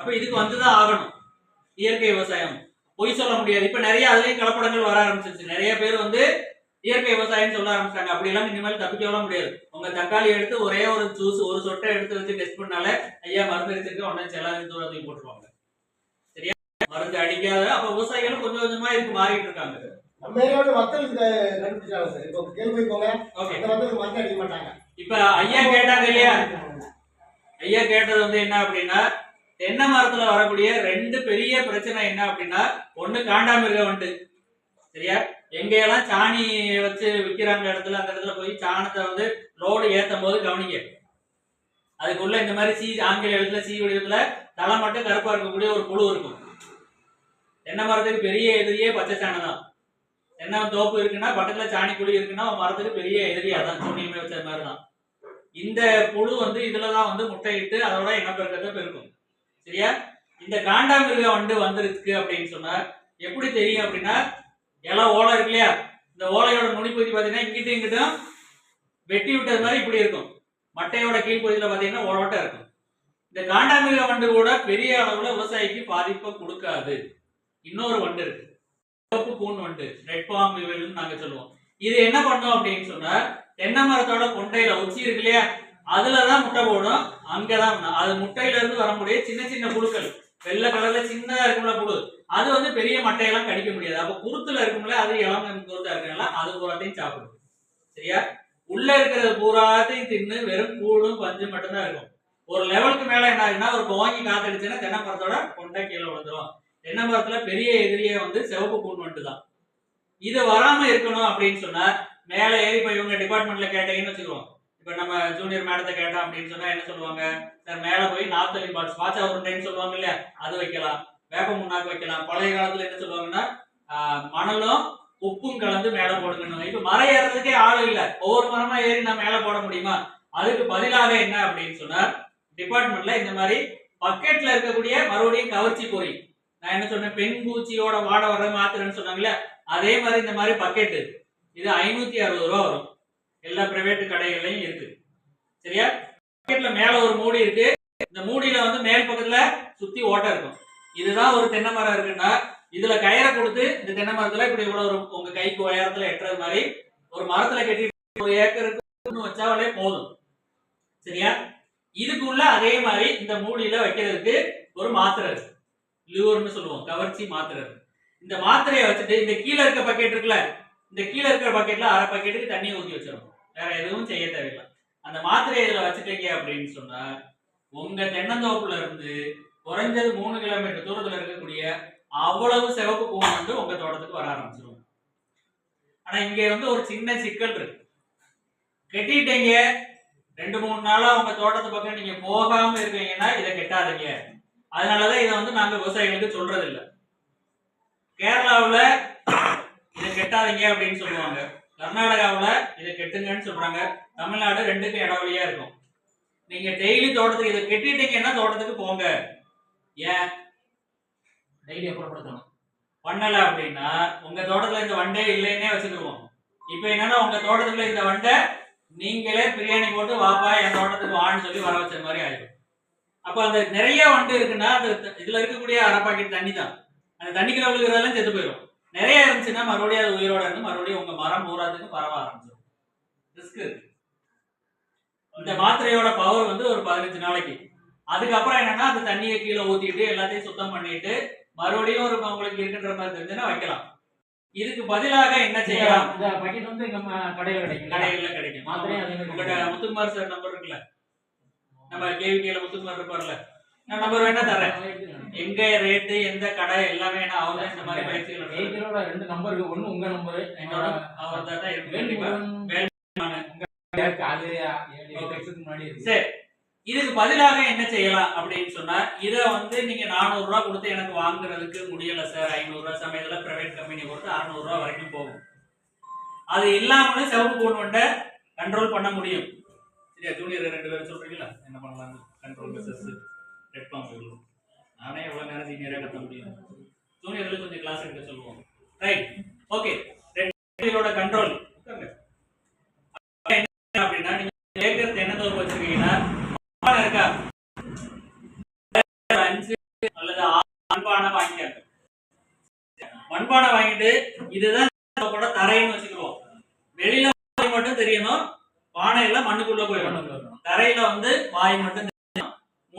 அப்ப இதுக்கு வந்துதான் ஆகணும். இயற்கை விவசாயம். பொய் சொல்ல முடியாது. இப்ப நிறைய அதுலயும் கலப்படங்கள் வர ஆரம்பிச்சிருச்சு. நிறைய பேர் வந்து இயற்கை விவசாயம் சொல்ல ஆரம்பிச்சிட்டாங்க. அப்படி எல்லாம் இனிமேல் தப்பிக்க விட முடியாது. உங்க தக்காளி எடுத்து ஒரே ஒரு ஜூஸ் ஒரு சொட்டை எடுத்து வச்சு டெஸ்ட் பண்ணாலே ஐயா மருந்து அடிச்சிருக்கு. உடனே தூரம் தூக்கி போட்டுருவாங்க. சரியா? மருந்து அடிக்காத அப்ப விவசாயிகளும் கொஞ்சம் கொஞ்சமா இதுக்கு மாறிட்டு இருக்காங்க. மக்கள் இப்ப ஐயா கேட்டாங்க இல்லையா? ஐயா கேட்டது வந்து என்ன அப்படின்னா தென்னை மரத்துல வரக்கூடிய ரெண்டு பெரிய பிரச்சனை என்ன அப்படின்னா ஒண்ணு காண்டாமிருக வண்டு சரியா? எங்கெல்லாம் சாணி வச்சு விற்கிறாங்க இடத்துல அந்த இடத்துல போய் சாணத்தை வந்து லோடு ஏத்தும் போது கவனிக்க அதுக்குள்ள இந்த மாதிரி சீ ஆங்கில எழுத்துல சீ வடிவத்துல தலை மட்டும் கருப்பா இருக்கக்கூடிய ஒரு புழு இருக்கும். தென்னை மரத்துக்கு பெரிய எதிரியே பச்சை சாணம் தான். தென்னை தோப்பு இருக்குன்னா பக்கத்துல சாணி குழி இருக்குன்னா மரத்துக்கு பெரிய எதிரி அதான் சூனியமே வச்ச மாதிரி தான். இந்த புழு வந்து இதுலதான் வந்து முட்டையிட்டு அதோட இனப்பெருக்கத்தை பெருக்கும். சரியா? இந்த காண்டாமிருகம் வண்டு வந்திருக்கு அப்படின்னு சொன்னா எப்படி தெரியும் அப்படின்னா இலை ஓலை இருக்கு இல்லையா? இந்த ஓலையோட நுனிப்பகுதி பார்த்தீங்கன்னா இங்கிட்டும் இங்கிட்டும் வெட்டி விட்டது மாதிரி இப்படி இருக்கும். மட்டையோட கீழ்ப்பகுதியில் பார்த்தீங்கன்னா ஓலோட்டம் இருக்கும். இந்த காண்டாமிருக வண்டு கூட பெரிய அளவுல விவசாயிக்கு பாதிப்பை கொடுக்காது. இன்னொரு வண்டு இருக்கு. சிவப்பு கூன் வண்டு ரெட் பாம் இவல்னு நாங்க சொல்லுவோம். இது என்ன பண்ணும் அப்படின்னு சொன்னா தென்னை மரத்தோட கொண்டையில உச்சி இருக்கு இல்லையா? அதுலதான் முட்டை போடும் அங்கதான் தான் அது முட்டையில இருந்து வரக்கூடிய சின்ன சின்ன புழுக்கள். வெள்ளை கலர்ல சின்னதா இருக்கும்ல புழு. அது வந்து பெரிய மட்டையெல்லாம் கடிக்க முடியாது. அப்ப குருத்துல இருக்கும்ல அது இளம் குருத்தா இருக்கனால அது பூராத்தையும் சாப்பிடும் சரியா? உள்ள இருக்கிறது பூராத்தையும் தின்னு வெறும் கூடும் பஞ்சு மட்டும்தான் இருக்கும். ஒரு லெவலுக்கு மேல என்ன ஆகுதுன்னா ஒரு துவங்கி காத்தடிச்சுன்னா தென்னை மரத்தோட கொண்டை கீழே விழுந்துடும் தென்னை மரத்தில் பெரிய எதிரியே வந்து சிவப்பு கூண்டு வந்துட்டு தான் இது வராம இருக்கணும் அப்படின்னு சொன்னா மேல ஏறி போய் இவங்க டிபார்ட்மெண்ட்ல கேட்டீங்கன்னு வச்சுக்கோங்க. இப்போ நம்ம ஜூனியர் மேடத்தை கேட்டோம் அப்படின்னு சொன்னா என்ன சொல்லுவாங்க? சார் மேலே போய் நாத்தலி பாட்ஸ் வாட்சா உருண்டைன்னு சொல்லுவாங்க இல்லையா அது வைக்கலாம். வேப்ப முன்னாக்கு வைக்கலாம். பழைய காலத்துல என்ன சொல்லுவாங்கன்னா மணலும் உப்பும் கலந்து மேலே போடுங்கன்னு. இப்போ மரம் ஏறதுக்கே ஆள் இல்லை. ஒவ்வொரு மரமா ஏறி நான் மேலே போட முடியுமா? அதுக்கு பதிலாக என்ன அப்படின்னு சொன்னா டிபார்ட்மெண்ட்ல இந்த மாதிரி பக்கெட்ல இருக்கக்கூடிய மறுபடியும் கவர்ச்சி பொறி. நான் என்ன சொன்னேன்? பெண் பூச்சியோட வாட வர மாத்திரன்னு சொன்னாங்கல்ல அதே மாதிரி இந்த மாதிரி பக்கெட்டு இது ஐநூத்தி அறுபது ரூபா வரும். எல்லா பிரைவேட் கடைகள்லயும் இருக்கு. சரியா? பக்கெட்ல மேல ஒரு மூடி இருக்கு. இந்த மூடியில வந்து மேல் பக்கத்துல சுத்தி ஓட்டை இருக்கும். இதுதான் ஒரு தென்னை மரம் இருக்குன்னா இதுல கயிறை கொடுத்து இந்த தென்னை மரத்துல இப்படி இவ்வளவு ஒரு உங்க கைக்கு உயரத்துல எட்டுறது மாதிரி ஒரு மரத்துல கட்டி ஒரு ஏக்கருக்கு வச்சாலே போதும். சரியா? இதுக்குள்ள அதே மாதிரி இந்த மூடியில வைக்கிறதுக்கு ஒரு மாத்திரை இருக்கு. லியூர்னு சொல்லுவோம். கவர்ச்சி மாத்திரை இந்த மாத்திரையை வச்சுட்டு இந்த கீழே இருக்க பக்கெட் இருக்குல்ல இந்த கீழே இருக்கிற பக்கெட்ல அரை பக்கெட்டுக்கு தண்ணி ஊற்றி வச்சிடணும் வேற எதுவும் செய்ய தேவையில்லை. அந்த மாத்திரையை இதில் வச்சுட்டீங்க அப்படின்னு சொன்னா உங்க தென்னந்தோப்புல இருந்து குறைஞ்சது மூணு கிலோமீட்டர் தூரத்துல இருக்கக்கூடிய அவ்வளவு சிவப்பு பூ வந்து உங்க தோட்டத்துக்கு வர ஆரம்பிச்சிடும் ஆனா இங்க வந்து ஒரு சின்ன சிக்கல் இருக்கு. கெட்டிட்டீங்க. ரெண்டு மூணு நாளா உங்க தோட்டத்து பக்கம் நீங்க போகாம இருக்கீங்கன்னா இதை கெட்டாதீங்க. அதனாலதான் இதை வந்து நாங்க விவசாயிகளுக்கு சொல்றது இல்லை கேரளாவில் இதை கெட்டாதீங்க அப்படின்னு சொல்லுவாங்க. கர்நாடகாவில் இதை கெட்டுங்கன்னு சொல்றாங்க. தமிழ்நாடு ரெண்டுக்கும் இடவழியா இருக்கும். நீங்க டெய்லி தோட்டத்துக்கு இதை கெட்டிட்டீங்கன்னா தோட்டத்துக்கு போங்க. ஏன்? டெய்லி அப்புறப்படுத்தணும். பண்ணல அப்படின்னா உங்க தோட்டத்துல இந்த வண்டே இல்லைன்னே வச்சுக்கிடுவோம் இப்போ என்னன்னா உங்க தோட்டத்துக்குள்ள இந்த வண்டை நீங்களே பிரியாணி போட்டு வாப்பா என் தோட்டத்துக்கு வான்னு சொல்லி வர வச்ச மாதிரி ஆயிடும். அப்போ அந்த நிறைய வண்டு இருக்குன்னா அந்த இதுல இருக்கக்கூடிய அரை பாக்கெட் தண்ணி தான் அந்த தண்ணிக்குள்ள விழுகிறதெல்லாம் செத்து போயிடும் நிறைய இருந்துச்சுன்னா மறுபடியும் அது உயிரோட இருந்து மறுபடியும் உங்க மரம் பூராத்துக்கு பரவ ஆரம்பிச்சிடும் ரிஸ்க் இருக்கு. இந்த மாத்திரையோட பவர் வந்து ஒரு பதினஞ்சு நாளைக்கு. அதுக்கப்புறம் என்னன்னா அந்த தண்ணியை கீழே ஊத்திட்டு எல்லாத்தையும் சுத்தம் பண்ணிட்டு மறுபடியும் ஒரு உங்களுக்கு இருக்கின்ற மாதிரி தெரிஞ்சுன்னா வைக்கலாம். இதுக்கு பதிலாக என்ன செய்யலாம்? இந்த பாக்கெட் வந்து நம்ம கடையில கிடைக்கும். கடைகள்ல கிடைக்கும் மாதிரி உங்கள்கிட்ட முத்துக்குமார் சார் நம்பர் இருக்குல்ல. நம்ம கேவிகேல முத்துக்குமார் இருப்பார்ல. நான் நம்பர் வேணா தரேன் எங்க ரேட்டு எந்த கடை எல்லாமே நான் தான் இந்த மாதிரி பயிற்சிகள். எயிட்டரோட ரெண்டு நம்பர் இருக்கு. ஒண்ணு உங்க நம்பர் என்னோட அவர் தான் இருக்கு. கண்டிப்பா. சரி. இதுக்கு பதிலாக என்ன செய்யலாம் அப்படின்னு சொன்னா இத வந்து நீங்க 400 ரூபாய் கொடுத்து எனக்கு வாங்குறதுக்கு முடியல சார் ஐநூறு ரூபாய் சமயத்துல பிரைவேட் கம்பெனி கொடுத்து 600 ரூபாய் வரைக்கும் போகும். அது இல்லாமலும் சிவப்பு கூன் வண்டை கண்ட்ரோல் பண்ண முடியும். சரியா? ஜூனியர் ரெண்டு பேரும் சொல்றீங்களா? என்ன பண்ணலாம் கண்ட்ரோல் மெசஸ் ரெட் பாம்பு நானே எவ்வளவு நேரம் சீனியராக கத்த முடியும்? ஜூனியர்ல கொஞ்சம் கிளாஸ் எடுக்க சொல்லுவோம். ரைட் ஓகே ரெட் கண்ட்ரோல் அப்படின்னா நீங்க ஏக்கர் தென்னந்தோப்பு வச்சிருக்கீங்கன்னா இருக்கா? அஞ்சு மண்பானை வாங்கிக்காங்க. மண்பானை வாங்கிட்டு இதுதான் கூட தரைன்னு வச்சுக்கிறோம் வெளியில மட்டும் தெரியணும். பானையில மண்ணுக்குள்ள போயிடணும். தரையில வந்து வாய் மட்டும்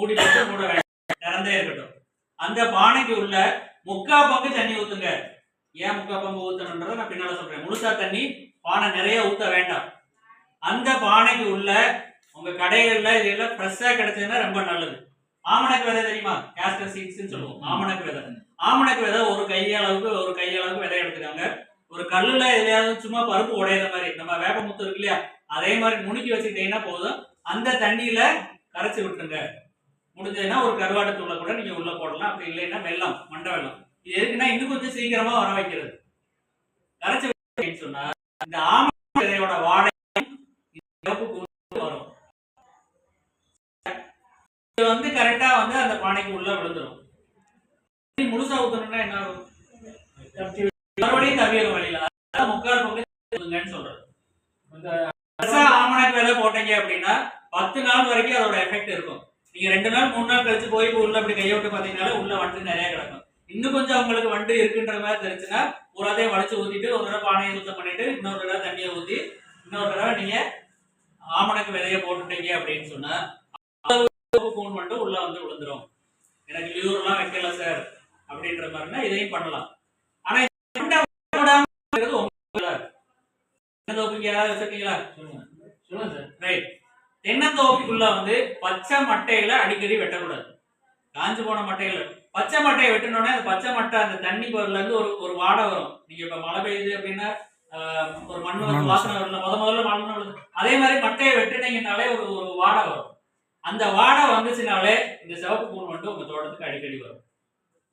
மூடி போட்டு மூட வேண்டாம் திறந்தே இருக்கட்டும். அந்த பானைக்கு உள்ள முக்கா பங்கு தண்ணி ஊத்துங்க. ஏன் முக்கா பங்கு ஊத்தணுன்றத நான் பின்னால சொல்றேன். முழுசா தண்ணி பானை நிறைய ஊத்த வேண்டாம். அந்த பானைக்கு உள்ள உங்க கடைகள்ல இதெல்லாம் ஃப்ரெஷ்ஷா கிடைச்சதுன்னா ரொம்ப நல்லது. ஆமணக்கு விதை தெரியுமா? கேஸ்டர் சீட்ஸ்ன்னு சொல்லுவோம். ஆமணக்கு விதை. ஆமணக்கு விதை ஒரு கையளவுக்கு ஒரு கையளவுக்கு விதை எடுத்துக்காங்க. ஒரு கல்லுல எதையாவது சும்மா பருப்பு உடையிற மாதிரி நம்ம வேப்பமுத்து இருக்கு இல்லையா? அதே மாதிரி முணுக்கி வச்சுக்கிட்டீங்கன்னா போதும். அந்த தண்ணியில கரைச்சி விட்டுருங்க. முடிஞ்சதுன்னா ஒரு கருவாட்டு தூளை கூட நீங்க உள்ள போடலாம். அப்படி இல்லைன்னா வெள்ளம் மண்டை வெள்ளம் இது எதுக்குன்னா இன்னும் கொஞ்சம் சீக்கிரமா வர வைக்கிறது. கரைச்சி சொன்னா இந்த ஆமணக்கு விதையோட வாடை வரும். இது வந்து கரெக்டா வந்து அந்த பானைக்கு உள்ள விழுந்துரும். முழுசா ஊத்தணும்னா என்ன ஆகும்? மறுபடியும் தவிரும் வழியில. அதான் முக்கால் பங்குன்னு சொல்றது. இந்த ஆமணக்கு விதை போட்டீங்க அப்படின்னா பத்து நாள் வரைக்கும் அதோட எஃபெக்ட் இருக்கும். நீங்க ரெண்டு நாள் மூணு நாள் கழிச்சு போய் உள்ள அப்படி கையை விட்டு பாத்தீங்கன்னா உள்ள வண்டு நிறைய கிடக்கும். இன்னும் கொஞ்சம் உங்களுக்கு வண்டு இருக்குன்ற மாதிரி தெரிஞ்சுன்னா ஒரு அதையும் வளைச்சு ஊத்திட்டு ஒரு தடவை பானையை சுத்தம் பண்ணிட்டு இன்னொரு தடவை தண்ணியை ஊத்தி இன்னொரு தடவை நீங்க ஆமணக்கு விதைய போட்டுட்டீங்க அப்படின்னு சொன்னா ஃபோன் பண்ணிட்டு உள்ள வந்து விழுந்துரும். எனக்கு லியூர்லாம் வைக்கல சார் அப்படின்ற மாதிரினா இதையும் பண்ணலாம். ஆனா இந்த வண்டை விடாம இருக்கிறது உங்க வேலை. தென்னந்தோப்புக்கு யாராவது வச்சிருக்கீங்களா? சொல்லுங்க. சொல்லுங்க சார் ரைட் தென்னந்தோப்புக்குள்ள வந்து பச்சை மட்டைகளை அடிக்கடி வெட்டக்கூடாது. காஞ்சு போன மட்டைகளை பச்சை மட்டையை வெட்டினோடனே அந்த பச்சை மட்டை அந்த தண்ணி இருந்து ஒரு ஒரு வாடை வரும். நீங்க இப்ப மழை பெய்யுது அப்படின்னா ஒரு மண் வந்து வாசனை வரல முத முதல்ல மண் வருது அதே மாதிரி மட்டையை வெட்டினீங்கனாலே ஒரு ஒரு வாடை வரும். அந்த வாடை வந்துச்சுனாலே இந்த சிவப்பு பூன் வந்து உங்க தோட்டத்துக்கு அடிக்கடி வரும்.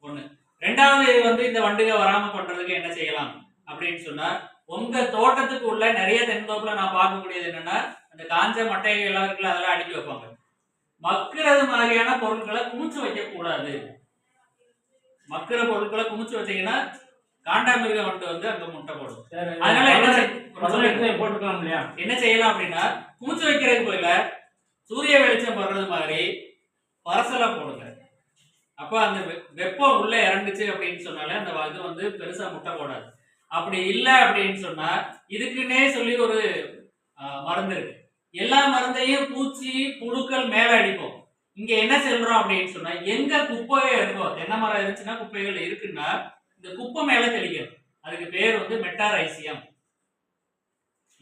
ஒண்ணு. ரெண்டாவது வந்து இந்த வண்டுக வராம பண்றதுக்கு என்ன செய்யலாம்? அப்படின்னு சொன்னா உங்க தோட்டத்துக்கு உள்ள நிறைய தென்னந்தோப்புல நான் பார்க்கக்கூடியது என்னன்னா அந்த காஞ்ச மட்டைகள் எல்லாம் இருக்குல்ல அதெல்லாம் அடுக்கி வைப்பாங்க. மக்குறது மாதிரியான பொருட்களை குமிச்சு வைக்க கூடாது மக்குற பொருட்களை குமிச்சு வச்சீங்கன்னா காண்டாமிருக வண்டு வந்து அங்க முட்டை போடும். அதனால என்ன போட்டுக்கலாம் இல்லையா? என்ன செய்யலாம் அப்படின்னா குமிச்சு வைக்கிறதுக்கு பதிலா சூரிய வெளிச்சம் வர்றது மாதிரி பரசலா போடுங்க. அப்ப அந்த வெப்பம் உள்ள இறங்குச்சு அப்படின்னு சொன்னாலே அந்த இது வந்து பெருசா முட்டை போடாது. அப்படி இல்லை அப்படின்னு சொன்னா இதுக்குன்னே சொல்லி ஒரு மருந்து இருக்கு. எல்லா மருந்தையும் பூச்சி புழுக்கள் மேல அடிப்போம். இங்க என்ன செல்றோம் அப்படின்னு சொன்னா எங்க குப்பையே இருக்கோ தென்னை மரம் இருந்துச்சுன்னா குப்பைகள் இருக்குன்னா இந்த குப்பை மேல தெளிக்கணும். அதுக்கு பேர் வந்து மெட்டாரைசியம்.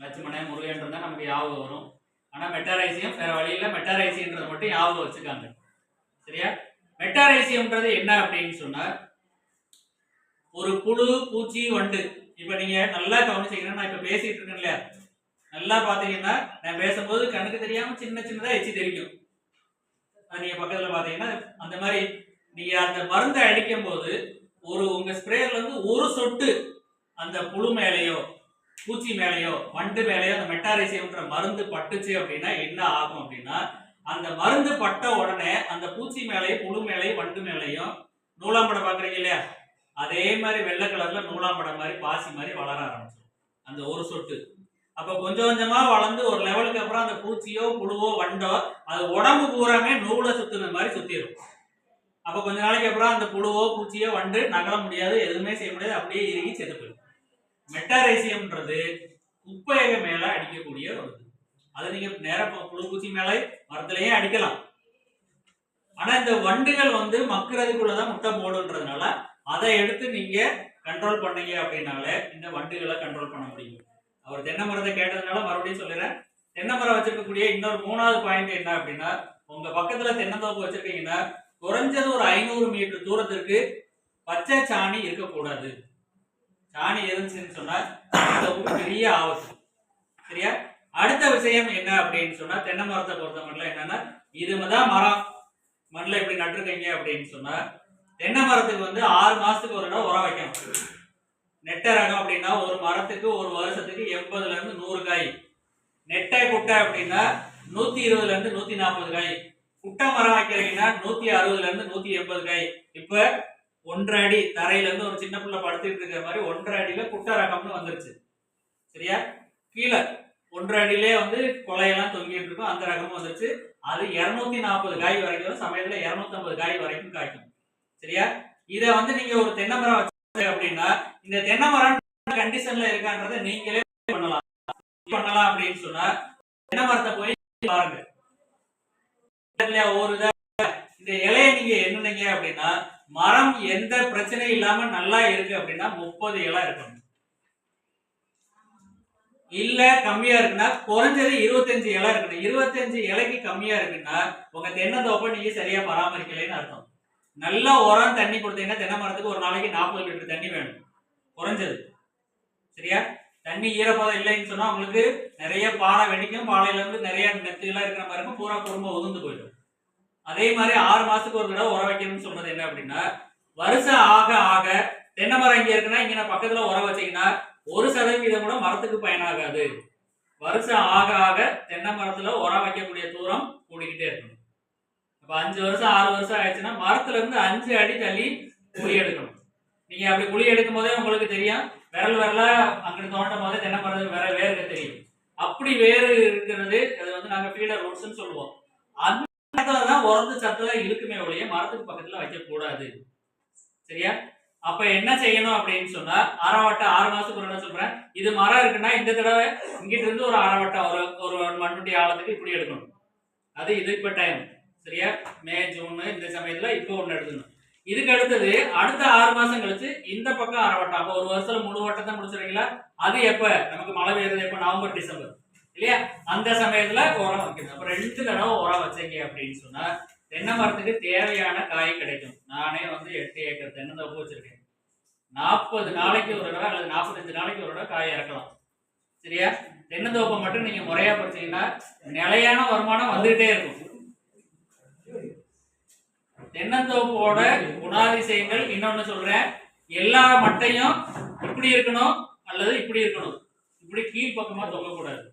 லட்சுமண முருகன் இருந்தா நமக்கு ஞாபகம் வரும். ஆனா மெட்டாரைசியம் வேற வழியில மெட்டாரைசியம்ன்றதை மட்டும் ஞாபகம் வச்சுக்காங்க. சரியா? மெட்டாரைசியம்ன்றது என்ன அப்படின்னு சொன்னா ஒரு புழு பூச்சி வண்டு. இப்ப நீங்க நல்லா கவனிச்சீங்கன்னா நான் இப்ப பேசிட்டு இருக்கேன் இல்லையா? நல்லா பாத்தீங்கன்னா நான் பேசும்போது கண்ணுக்கு தெரியாம சின்ன சின்னதா எச்சி தெரிக்கும் அது நீங்க பக்கத்துல பாத்தீங்கன்னா அந்த மாதிரி நீங்க அந்த மருந்தை அடிக்கும் போது ஒரு உங்க ஸ்ப்ரேயர்ல இருந்து ஒரு சொட்டு அந்த புழு மேலேயோ பூச்சி மேலேயோ வண்டு மேலேயோ அந்த மெட்டாரிசியம்ன்ற மருந்து பட்டுச்சு அப்படின்னா என்ன ஆகும் அப்படின்னா அந்த மருந்து பட்ட உடனே அந்த பூச்சி மேலேயும் புழு மேலேயும் வண்டு மேலேயும் நூலாம்படம் பாக்குறீங்க இல்லையா? அதே மாதிரி வெள்ளை கலர்ல நூலாம்படம் மாதிரி பாசி மாதிரி வளர ஆரம்பிச்சிடும் அந்த ஒரு சொட்டு. அப்ப கொஞ்சம் கொஞ்சமா வளர்ந்து ஒரு லெவலுக்கு அப்புறம் அந்த பூச்சியோ புழுவோ வண்டோ அது உடம்பு பூராமே நூலை சுத்துன மாதிரி சுத்திடும் அப்ப கொஞ்ச நாளைக்கு அப்புறம் அந்த புழுவோ பூச்சியோ வண்டு நகர முடியாது எதுவுமே செய்ய முடியாது அப்படியே இறங்கி செத்து போயிடும் மெட்டாரைசியம்ன்றது குப்பையக மேல அடிக்கக்கூடிய ஒரு இது. அது நீங்க நேர பு- புழு பூச்சி மேல மரத்திலேயே அடிக்கலாம். ஆனா இந்த வண்டுகள் வந்து மக்கிறதுக்குள்ளதான் முட்டை போடுன்றதுனால அதை எடுத்து நீங்க கண்ட்ரோல் பண்ணீங்க அப்படின்னாலே இந்த வண்டுகளை கண்ட்ரோல் பண்ண முடியும். அவர் தென்னை மரத்தை கேட்டதுனால மறுபடியும் சொல்லிடுறேன். தென்னை மரம் வச்சிருக்கக்கூடிய இன்னொரு மூணாவது பாயிண்ட் என்ன அப்படின்னா உங்க பக்கத்துல தென்னந்தோப்பு வச்சிருக்கீங்கன்னா குறைஞ்சது ஒரு ஐநூறு மீட்டர் தூரத்திற்கு பச்சை சாணி இருக்கக்கூடாது. சாணி எதுன்னு சொன்னா பெரிய ஆபத்து. சரியா? அடுத்த விஷயம் என்ன அப்படின்னு சொன்னா தென்னை மரத்தை பொறுத்த மட்டும் என்னன்னா இதுதான் மரம். மண்ணில் இப்படி நட்டுருக்கீங்க அப்படின்னு சொன்னா தென்னை மரத்துக்கு வந்து ஆறு மாசத்துக்கு ஒரு தடவை உரம் வைக்கணும். நெட்டை ரகம் அப்படின்னா ஒரு மரத்துக்கு ஒரு வருஷத்துக்கு எண்பதுல இருந்து நூறு காய். நெட்டை குட்டை அப்படின்னா நூத்தி இருபதுல இருந்து நூத்தி நாற்பது காய். குட்டை மரம் வைக்கிறீங்கன்னா நூத்தி அறுபதுல இருந்து நூத்தி எண்பது காய். இப்ப ஒன்றரை அடி தரையில இருந்து ஒரு சின்ன பிள்ளை படுத்துட்டு இருக்கிற மாதிரி ஒன்றரை அடியில குட்டை ரகம்னு வந்துருச்சு. சரியா? கீழே ஒன்றரை அடியிலே வந்து கொலையெல்லாம் தொங்கிட்டு இருக்கும். அந்த ரகமும் வந்துருச்சு. அது இருநூத்தி நாற்பது காய் வரைக்கும் சமயத்துல இருநூத்தி ஐம்பது காய் வரைக்கும் காய்க்கும். சரியா? இத வந்து நீங்க ஒரு தென்னை மரம் வச்சு அப்படின்னா இந்த தென்னை மரம் கண்டிஷன்ல இருக்கான்றத நீங்களே பண்ணலாம். பண்ணலாம் அப்படின்னு சொன்னா தென்னை மரத்தை போய் பாருங்க. ஒரு இத இந்த இலைய நீங்க என்னன்னீங்க அப்படின்னா மரம் எந்த பிரச்சனையும் இல்லாம நல்லா இருக்கு அப்படின்னா முப்பது இலை இருக்கணும். இல்ல கம்மியா இருக்குன்னா குறைஞ்சது இருபத்தஞ்சு இலை இருக்கணும். இருபத்தஞ்சு இலைக்கு கம்மியா இருக்குன்னா உங்க தென்னந்தோப்பை நீங்க சரியா பராமரிக்கலைன்னு அர்த்தம். நல்ல உரம் தண்ணி கொடுத்தீங்கன்னா தென்னை மரத்துக்கு ஒரு நாளைக்கு நாற்பது லிட்டர் தண்ணி வேணும். குறைஞ்சது. சரியா? தண்ணி ஈரப்பதம் இல்லைன்னு சொன்னா உங்களுக்கு நிறைய பாலை வெடிக்கும். பாலையில இருந்து நிறைய நெத்துலாம் இருக்கிற மாதிரி இருக்கும். பூரா குடும்பம் உதிர்ந்து போயிடும். அதே மாதிரி ஆறு மாசத்துக்கு ஒரு தடவை உரம் வைக்கணும்னு சொன்னது என்ன அப்படின்னா வருஷம் ஆக ஆக தென்னை மரம் இங்க இருக்குன்னா இங்க நான் பக்கத்துல உரம் வச்சீங்கன்னா ஒரு சதவீதம் கூட மரத்துக்கு பயனாகாது. வருஷம் ஆக ஆக தென்னை மரத்துல உரம் வைக்கக்கூடிய தூரம் கூடிக்கிட்டே இருக்கணும். அப்ப அஞ்சு வருஷம் ஆறு வருஷம் ஆயிடுச்சுன்னா மரத்துல இருந்து அஞ்சு அடி தள்ளி குழி எடுக்கணும். நீங்க அப்படி குழி எடுக்கும் போதே உங்களுக்கு தெரியும். விரல் விரலா அங்கிட்டு தோண்டும் போதே தென்னை மரத்துக்கு வேற வேறு தெரியும். அப்படி வேறு இருக்கிறது அது வந்து நாங்க ஃபீடர் ரூட்ஸ்ன்னு சொல்லுவோம். அந்த இடத்துல தான் உரத்து சத்துலாம் இருக்குமே ஒழிய மரத்துக்கு பக்கத்துல வைக்கக்கூடாது. சரியா? அப்ப என்ன செய்யணும் அப்படின்னு சொன்னா அரைவட்டம் ஆறு மாசத்துக்கு ஒரு சொல்றேன். இது மரம் இருக்குன்னா இந்த தடவை இங்கிட்ட இருந்து ஒரு அரைவட்டம் ஒரு ஒரு மண்ணுடைய ஆழத்துக்கு இப்படி எடுக்கணும். அது இது இப்ப டைம் சரியா? மே ஜூன் இந்த சமயத்துல இப்போ ஒண்ணு எடுத்துக்கணும். இதுக்கு அடுத்தது அடுத்த ஆறு மாசம் கழிச்சு இந்த பக்கம் அரைவட்டம் அப்போ ஒரு வருஷத்துல முழு தான் முடிச்சிருக்கீங்களா அது எப்ப? நமக்கு மழை பெய்யுறது எப்ப? November December. இல்லையா? அந்த சமயத்துல உரம் வைக்கணும். அப்ப ரெண்டு தடவை உரம் வச்சீங்க அப்படின்னு சொன்னா தென்னை மரத்துக்கு தேவையான காய் கிடைக்கும். நானே வந்து எட்டு ஏக்கர் தென்னந்தோப்பு வச்சிருக்கேன். நாற்பது நாளைக்கு ஒரு தடவை அல்லது நாற்பத்தஞ்சு நாளைக்கு ஒரு தடவை காய் இறக்கலாம். சரியா? தென்னந்தோப்பை மட்டும் நீங்க முறையா பறிச்சீங்கன்னா நிலையான வருமானம் வந்துகிட்டே இருக்கும். தென்னந்தோப்போட குணாதிசயங்கள் இன்னொன்னு சொல்றேன். எல்லா மட்டையும் இப்படி இருக்கணும் அல்லது இப்படி இருக்கணும். இப்படி கீழ்ப்பக்கமா தொங்கக்கூடாது.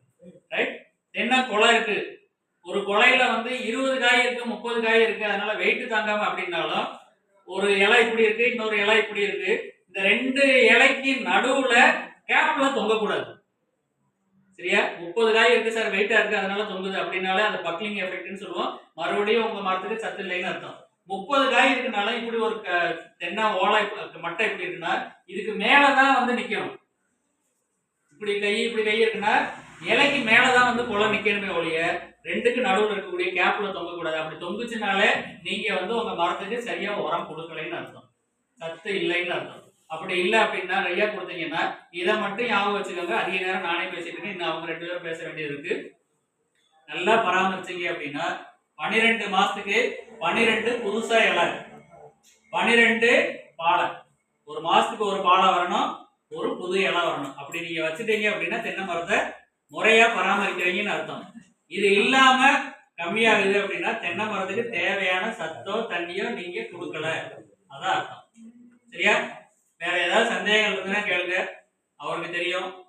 ரைட் தென்னை குலை இருக்கு. ஒரு குலையில வந்து இருபது காய் இருக்கு முப்பது காய் இருக்கு. அதனால வெயிட் தாங்காம அப்படின்னாலும் ஒரு இலை இப்படி இருக்கு இன்னொரு இலை இப்படி இருக்கு. இந்த ரெண்டு இலைக்கு நடுவுல கேப்ல தொங்கக்கூடாது. சரியா? முப்பது காய் இருக்கு சார் வெயிட்டா இருக்கு அதனால தொங்குது அப்படின்னாலே அந்த பக்லிங் எஃபெக்ட்னு சொல்லுவோம். மறுபடியும் உங்க மரத்துக்கு சத்து இல்லைன்னு அர்த்தம். முப்பது காய் இருக்குனால இப்படி ஒரு க- தென்னை ஓலை மட்டை இப்படி இருக்குன்னா இதுக்கு மேலதான் வந்து நிக்கணும். இப்படி கை இப்படி கை இருக்குன்னா இலைக்கு மேலதான் வந்து குலை நிக்கணுமே ஒழிய ரெண்டுக்கு நடுவில் இருக்கக்கூடிய கேப்ல தொங்கக்கூடாது. அப்படி தொங்குச்சுனாலே நீங்க வந்து உங்க மரத்துக்கு சரியா உரம் கொடுக்கலைன்னு அர்த்தம். சத்து இல்லைன்னு அர்த்தம். அப்படி இல்லை அப்படின்னா நிறைய கொடுத்தீங்கன்னா இதை மட்டும் ஞாபகம் வச்சுக்கோங்க. அதிக நேரம் நானே பேசிட்டு இன்னும் அவங்க ரெண்டு பேரும் பேச வேண்டியது இருக்கு. நல்லா பராமரிச்சீங்க அப்படின்னா பன்னிரெண்டு மாசத்துக்கு பன்னிரெண்டு புதுசா இலை. பன்னிரெண்டு பாலை. ஒரு மாசத்துக்கு ஒரு பாலை வரணும் ஒரு புது இலை வரணும். அப்படி நீங்க வச்சுட்டீங்க அப்படின்னா தென்னை மரத்தை முறையா பராமரிக்கிறீங்கன்னு அர்த்தம். இது இல்லாம கம்மியாகுது அப்படின்னா தென்னை மரத்துக்கு தேவையான சத்தோ தண்ணியோ நீங்க கொடுக்கல. அதான் அர்த்தம். சரியா? வேற ஏதாவது சந்தேகங்கள் இருந்ததுன்னா கேளுங்க. அவருக்கு தெரியும்.